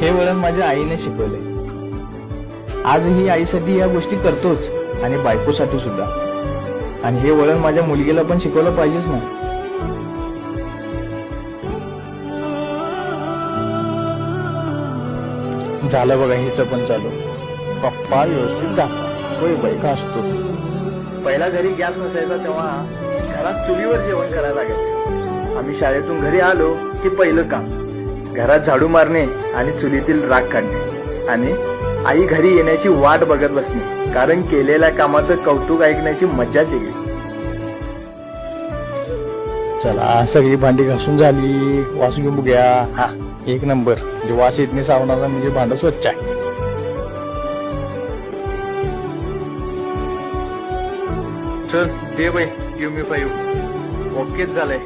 हे वळण माझ्या आईने शिकवले. आजही आईसाठी या गोष्टी करतोच आणि बायकोसाठी सुद्धा. आणि हे वळण माझ्या मुलगीला पण शिकवलं पाहिजेच ना. झालं बघा हिचं पण चालू. पप्पा व्यवस्थित घासा. होय बाई घासतो पहिला घरी गॅस नसायचा तेव्हा घरात चुलीवर जेवण करायला लागायचं. आम्ही शाळेतून घरी आलो की पहिलं काम. घरात झाडू मारणे आणि चुलीतील राग काढणे. आणि आई घरी येण्याची वाट बघत बसणे कारण केलेल्या कामाचं कौतुक ऐकण्याची मज्जाच वेगळी. चला सगळी भांडी घासून झाली. वास घेऊन बघूया. हा. एक नंबर. म्हणजे वास येत नाही सावणाचा म्हणजे भांड स्वच्छ आहे. चल दे बाई गिव मी फाईव्ह ओकेच झालंय.